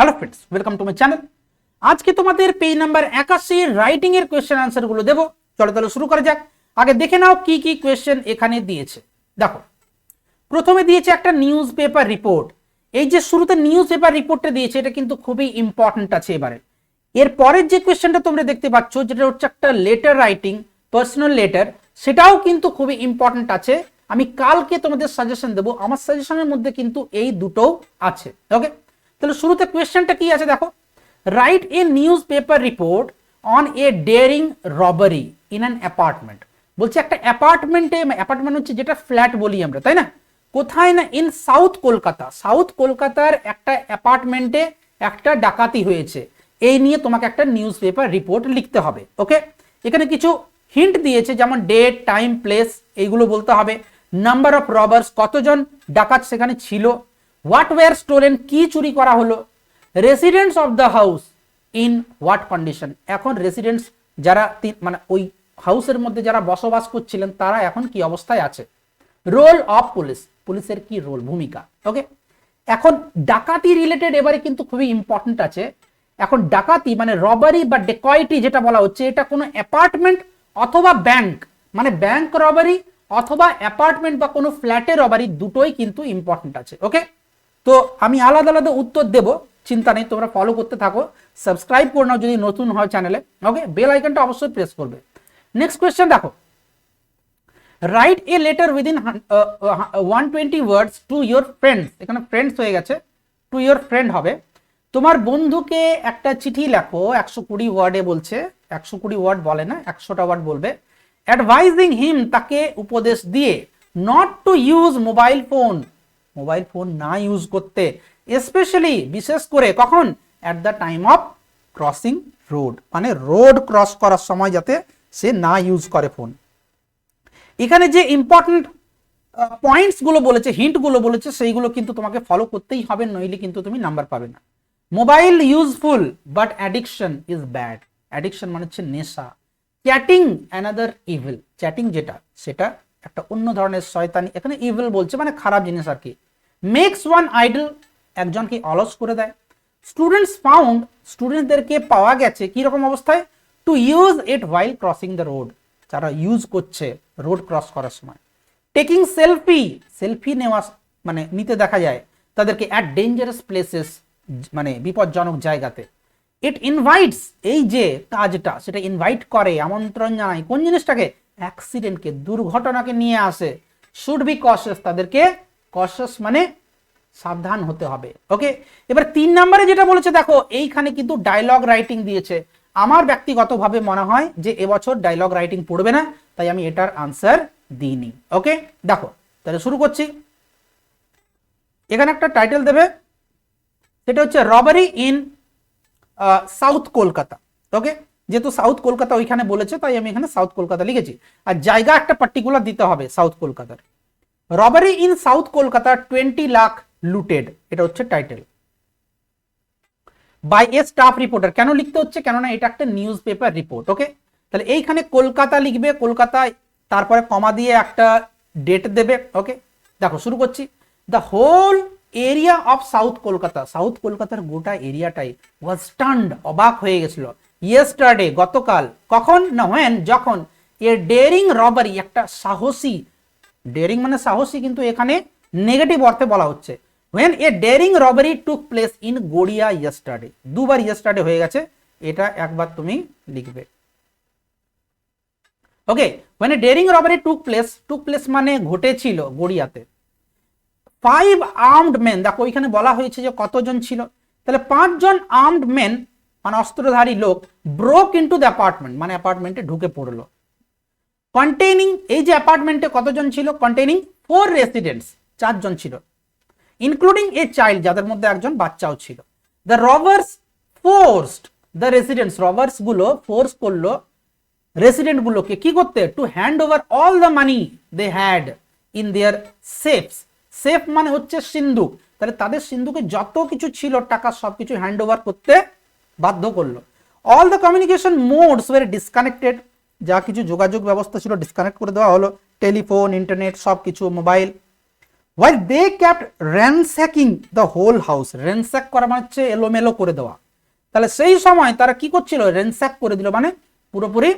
Hello friends welcome to my channel আজকে তোমাদের page number একাশি রাইটিং এর কোয়েশ্চেন আনসারগুলো দেবো। চলো তাহলে শুরু করা যাক। আগে দেখে নাও কি কি কোয়েশ্চেন এখানে দিয়েছে। দেখো, প্রথমে দিয়েছে একটা নিউজ পেপার রিপোর্ট এই যে শুরুতে নিউজ পেপার রিপোর্টটা দিয়েছে, এটা কিন্তু খুবই ইম্পর্টেন্ট আছে এবারে। এর পরের যে কোয়েশ্চেনটা তোমরা দেখতে পাচ্ছ, যেটা হচ্ছে একটা লেটার রাইটিং পার্সোনাল লেটার সেটাও কিন্তু খুবই ইম্পর্টেন্ট আছে। আমি কালকে তোমাদের সাজেশন দেবো। আমার সাজেশনের মধ্যে কিন্তু এই দুটোও আছে। ওকে তাহলে শুরুতে কোয়েশ্চেনটা কি আছে দেখো? Write a newspaper report on a daring robbery in an apartment বলছে একটা অ্যাপার্টমেন্টে, অ্যাপার্টমেন্ট হচ্ছে যেটা ফ্ল্যাট বলি আমরা, তাই না? কোথায় না? ইন সাউথ কলকাতা সাউথ কলকাতার একটা অ্যাপার্টমেন্টে একটা ডাকাতি হয়েছে। এই নিয়ে তোমাকে একটা নিউজ পেপার রিপোর্ট লিখতে হবে ওকে এখানে কিছু হিন্ট দিয়েছে, যেমন ডেট টাইম প্লেস এইগুলো বলতে হবে। নাম্বার অফ রবার্স কতজন ডাকাত সেখানে ছিল? হোয়াট ওয়ার স্টোলেন কি চুরি করা হলো? Residents of the house in what condition এখন রেসিডেন্টস যারা মানে ওই হাউসের মধ্যে যারা বসবাস করছিলেন, তারা এখন কি অবস্থায় আছে? রোল অফ পুলিশ পুলিশের কি রোল ভূমিকা। ওকে এখন ডাকাতি রিলেটেড এবারে কিন্তু খুবই ইম্পর্টেন্ট আছে। এখন ডাকাতি মানে রবারি বা ডেকয়েটি যেটা বলা হচ্ছে, এটা কোনো অ্যাপার্টমেন্ট অথবা ব্যাংক মানে ব্যাংক রবারি অথবা অ্যাপার্টমেন্ট বা কোনো ফ্ল্যাটে রবারি দুটোই কিন্তু ইম্পর্টেন্ট আছে। ওকে তো আমি আলাদা আলাদা উত্তর দেব, চিন্তা নেই, তোমরা ফলো করতে থাকো। সাবস্ক্রাইব করে নাও যদি নতুন হয় চ্যানেলে ওকে বেল আইকনটা অবশ্যই প্রেস করবে। নেক্সট কোয়েশ্চেন দেখো। Write a letter within one twenty words to your friends এখানে ফ্রেন্ডস হয়ে গেছে। টু ইয়োর ফ্রেন্ড হবে। তোমার বন্ধুকে একটা চিঠি লেখো, একশো কুড়ি ওয়ার্ডে বলছে। একশো কুড়ি ওয়ার্ড বলে না, একশোটা ওয়ার্ড বলবে। অ্যাডভাইজিং হিম তাকে উপদেশ দিয়ে not to use mobile phone mobile phone না ইউজ করতে স্পেশালি বিশেষ করে কখন? At the time of crossing road মানে রোড ক্রস করার সময় যাতে সে না ইউজ করে ফোন এখানে যে ইম্পর্টেন্ট পয়েন্টসগুলো বলেছে হিন্টগুলো বলেছে, সেইগুলো কিন্তু তোমাকে ফলো করতেই হবে, নইলে কিন্তু তুমি নাম্বার পাবে না। Mobile useful but addiction is bad addiction মানে হচ্ছে নেশা। চ্যাটিং অ্যানাদার ইভিল চ্যাটিং যেটা, সেটা একটা অন্য ধরনের শয়তানি, এখানে ইভিল বলছে মানে খারাপ জিনিস আর কি। মেক্স ওয়ান আইডল একজনকে অলস করে দেয়। স্টুডেন্টস ফাউন্ড স্টুডেন্টদেরকে পাওয়া গেছে কি রকম অবস্থায়? To use it while crossing the road যারা ইউজ করছে রোড ক্রস করার সময়। টেকিং সেলফি সেলফি নেওয়া মানে নিতে দেখা যায় তাদেরকে অ্যাট ডেঞ্জারাস প্লেসেস মানে বিপজ্জনক জায়গাতে। ইট ইনভাইটস এই যে কাজটা, সেটা ইনভাইট করে, আমন্ত্রণ জানায়। কোন জিনিসটাকে? অ্যাক্সিডেন্টকে, দুর্ঘটনাকে নিয়ে আসে। শুড বি কশাস তাদেরকে কশাস মানে সাবধান হতে হবে। ওকে এবার তিন নম্বরে যেটা বলেছে, দেখো, এইখানে কিন্তু ডায়লগ রাইটিং দিয়েছে। আমার ব্যক্তিগতভাবে মনে হয় যে এবছর ডায়লগ রাইটিং পড়বে না, তাই আমি এটার আনসার দিইনি। ওকে দেখো, তাহলে শুরু করছি। এখানে একটা টাইটেল দেবে। সেটা হচ্ছে robbery in south Kolkata okay যেহেতু সাউথ কলকাতা ওইখানে বলেছে, তাই আমি এখানে সাউথ কলকাতা লিখেছি। আর জায়গা একটা পার্টিকুলার দিতে হবে সাউথ কলকাতার। Robbery in south Kolkata twenty lakh looted এটা হচ্ছে title by a staff reporter কেন লিখতে হচ্ছে? কেননা এটা একটা নিউজ পেপার রিপোর্ট ওকে তাহলে এইখানে কলকাতা লিখবে, কলকাতায় তারপরে কমা দিয়ে একটা ডেট দেবে ওকে দেখো, শুরু করছি। The whole area of south Kolkata, south কলকাতার গোটা এরিয়াটাই ওয়াজ স্টান্ড অবাক হয়ে গেছিল। ইয়েস্টারডে গতকাল, কখন না হোয়েন যখন এ ডেরিং রবারি একটা সাহসী ডেরিং মানে সাহসী কিন্তু এখানে নেগেটিভ অর্থে বলা হচ্ছে। When a daring robbery took place in Garia yesterday দুবার ইয়েস্টারডে হয়ে গেছে, এটা একবার তুমি লিখবে। ওকে মানে daring robbery took place took place মানে ঘটেছিল গড়িয়াতে। ফাইভ আর্মড মেন দেখো, ওইখানে বলা হয়েছে যে কতজন ছিল। তাহলে পাঁচজন আর্মড মেন মানে অস্ত্রধারী লোক ব্রোক ইন্টু দ্য অ্যাপার্টমেন্ট মানে অ্যাপার্টমেন্টে ঢুকে পড়ল। কন্টেইনিং এই যে অ্যাপার্টমেন্টে কতজন ছিল? কন্টেইনিং ফোর রেসিডেন্টস চারজন ছিল। ইনক্লুডিং এ চাইল্ড যাদের মধ্যে একজন বাচ্চাও ছিল। The robbers forced the residents রবার্সগুলো force করল রেসিডেন্ট গুলোকে কি করতে? To hand over all the money they had in their safes safe মানে হচ্ছে সিন্ধুক। তাহলে তাদের সিন্ধুকে যত কিছু ছিল, টাকা সবকিছু হ্যান্ড ওভার করতে বাধ্য করল। All the communication modes were disconnected যা কিছু যোগাযোগ ব্যবস্থা ছিল ডিসকানেক্ট করে দেওয়া হলো। টেলিফোন ইন্টারনেট সব কিছু mobile while they kept ransacking the whole house ransack করা মানে হচ্ছে এলোমেলো করে দেওয়া। তাহলে সেই সময় তারা কি করছিল? র্যানস্যাক করে দিল মানে পুরোপুরি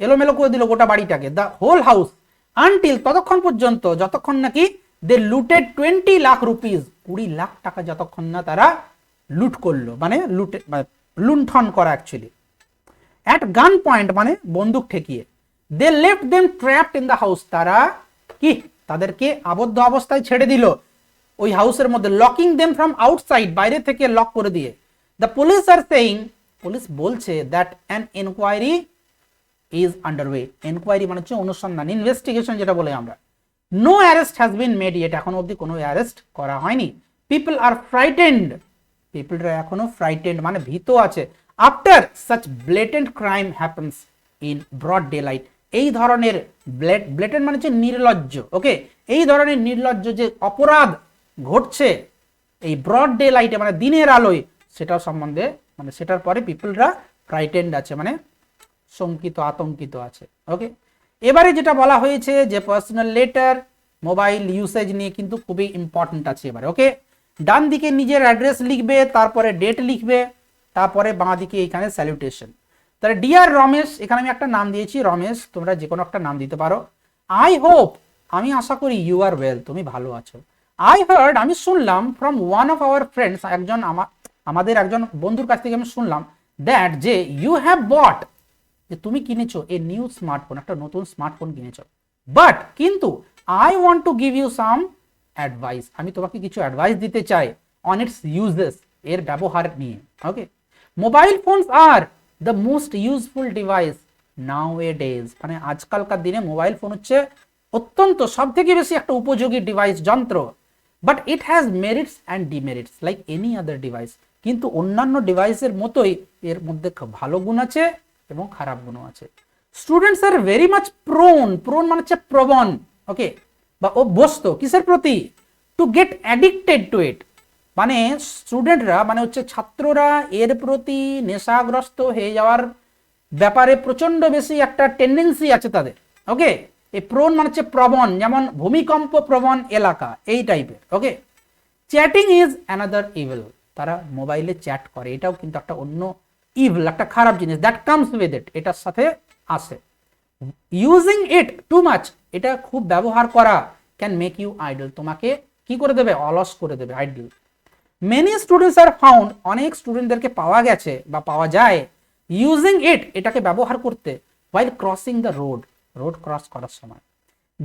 এলোমেলো করে দিল গোটা বাড়িটাকে দ্য হোল হাউস আনটিল ততক্ষণ পর্যন্ত যতক্ষণ নাকি they looted twenty lakh rupees কুড়ি লাখ টাকা যতক্ষণ না তারা লুট করল। মানে লুটে মানে লুণ্ঠন করা অ্যাকচুয়ালি অ্যাট গান পয়েন্ট মানে বন্দুক ঠেকিয়ে। They left them trapped in the house তারা কি? তাদেরকে আবদ্ধ অবস্থায় ছেড়ে দিল। ওই হাউসের মধ্যে লকিং দেম ফ্রম আউটসাইড বাইরে থেকে লক করে দিয়ে। The police are saying police বলছে that an enquiry is underway enquiry মানে হচ্ছে অনুসন্ধান ইনভেস্টিগেশন যেটা বলে আমরা। No arrest has been made yet এখন অবধি কোনো অ্যারেস্ট করা হয়নি। পিপল আর ফ্রাইটেন্ড পিপলরা এখনও ফ্রাইটেন্ড মানে ভীত আছে। After such blatant crime happens in broad daylight এই ধরনের ব্লেটেন্ট মানে হচ্ছে নির্লজ্জ ওকে এই ধরনের নির্লজ্জ যে অপরাধ ঘটছে এই ব্রড ডে লাইটে মানে দিনের আলোয় সেটার সম্বন্ধে মানে সেটার পরে পিপলরা ফ্রাইটেন্ড আছে মানে শঙ্কিত, আতঙ্কিত আছে ওকে এবারে যেটা বলা হয়েছে যে পার্সোনাল লেটার মোবাইল ইউসেজ নিয়ে কিন্তু খুবই ইম্পর্টেন্ট আছে এবারে ওকে ডান দিকে নিজের অ্যাড্রেস লিখবে, তারপরে ডেট লিখবে, তারপরে বাঁ দিকে এখানে স্যালুটেশন তাহলে ডিয়ার রমেশ এখানে আমি একটা নাম দিয়েছি, রমেশ, তোমরা যে কোনো একটা নাম দিতে পারো। আই হোপ আমি আশা করি ইউ আর ওয়েল তুমি ভালো আছো। আই হার্ড আমি শুনলাম from one of our friends একজন আমার আমাদের একজন বন্ধুর কাছ থেকে আমি শুনলাম দ্যাট যে ইউ হ্যাভ বট যে তুমি কিনেছো, এ নিউ স্মার্টফোন একটা নতুন স্মার্টফোন কিনেছো। বাট কিন্তু I want to give you some advice আমি তোমাকে কিছু অ্যাডভাইস দিতে চাই অন ইটস ইউজেস এর ব্যবহার নিয়ে okay mobile phones are the most useful device nowadays মানে আজকালকার দিনে মোবাইল ফোন হচ্ছে অত্যন্ত সব থেকে বেশি একটা উপযোগী ডিভাইস যন্ত্র। But it has merits and demerits like any other device কিন্তু অন্যান্য ডিভাইসের মতোই এর মধ্যে ভালো গুণ আছে এবং খারাপ গুণও আছে। Students are very much prone prone মানে হচ্ছে প্রবণ ওকে বা অভ্যস্ত, কিসের প্রতি? To get addicted to it মানে স্টুডেন্টরা মানে হচ্ছে ছাত্ররা, এর প্রতি নেশাগ্রস্ত হয়ে যাওয়ার ব্যাপারে প্রচণ্ড বেশি একটা টেন্ডেন্সি আছে তাদের ওকে এই প্রোন মানে হচ্ছে প্রবণ, যেমন ভূমিকম্প প্রবণ এলাকা, এই টাইপের okay chatting is another evil তারা মোবাইলে চ্যাট করে, এটাও কিন্তু একটা অন্য ইভল একটা খারাপ জিনিস দ্যাট কামস উইথ ইট এটার সাথে আসে। ইউজিং ইট টু মাচ এটা খুব ব্যবহার করা ক্যান মেক ইউ আইডল তোমাকে কি করে দেবে? অলস করে দেবে idle many students are found অনেক স্টুডেন্টদেরকে পাওয়া গেছে বা পাওয়া যায় ইউজিং ইট এটাকে ব্যবহার করতে while crossing the road road cross করার সময়.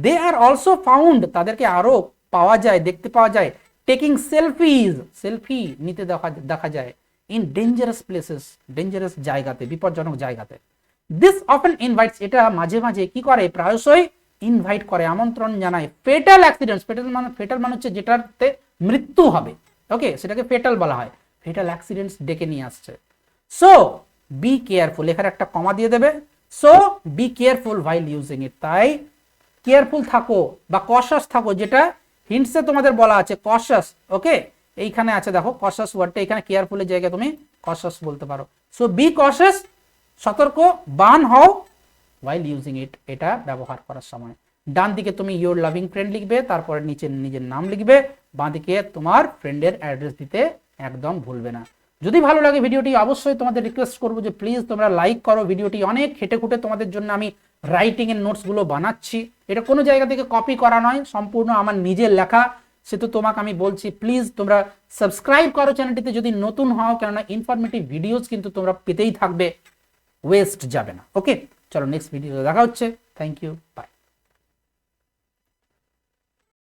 দে আর অলসো ফাউন্ড তাদেরকে আরও পাওয়া যায়, দেখতে পাওয়া যায় টেকিং সেলফিজ সেলফি নিতে দেখা দেখা যায় ইন ডেঞ্জারাস প্লেসেস ডেঞ্জারাস জায়গাতে, বিপজ্জনক জায়গাতে. দিস অফেন ইনভাইটস এটা মাঝে মাঝে কি করে? প্রায়শই ইনভাইট করে, আমন্ত্রণ জানায়। ফেটাল অ্যাক্সিডেন্টস ফেটাল মানে ফেটাল মানে হচ্ছে যেটাতে মৃত্যু হবে। ওকে সেটাকে ফেটাল বলা হয়। ফেটাল অ্যাক্সিডেন্টস ডেকে নিয়ে আসছে। সো বি কেয়ারফুল এখানে একটা কমা দিয়ে দেবে। So be careful while using it তাই কেয়ারফুল থাকো বা কশাস থাকো, যেটা হিন্টসে তোমাদের বলা আছে কশাস ওকে এইখানে আছে, দেখো কশাস ওয়ার্ডটা এখানে কেয়ারফুলের জায়গায় তুমি কশাস বলতে পারো। সো বি কশাস সতর্ক, বান হও ওয়াইল ইউজিং ইট এটা ব্যবহার করার সময়। ডান দিকে তুমি ইয়োর লাভিং ফ্রেন্ড লিখবে, তারপরে নিচে নিজের নাম লিখবে, বাঁ দিকে তোমার ফ্রেন্ডের অ্যাড্রেস দিতে একদম ভুলবে না। যদি ভালো লাগে ভিডিওটি, অবশ্যই তোমাদের রিকোয়েস্ট করব যে প্লিজ তোমরা লাইক করো, ভিডিওটি অনেক খেটে খুঁটে তোমাদের জন্য আমি রাইটিং এর নোটসগুলো বানাচ্ছি। এটা কোনো জায়গা থেকে কপি করা নয়, সম্পূর্ণ আমার নিজের লেখা। সে তো তোমাকে আমি বলছি প্লিজ তোমরা সাবস্ক্রাইব করো চ্যানেলটিতে যদি নতুন হও, কেননা ইনফরমেটিভ ভিডিওস কিন্তু তোমরা পেতেই থাকবে। ওয়েস্ট যাবে না। ওকে চলো নেক্সট ভিডিও দেখা হচ্ছে। Thank you by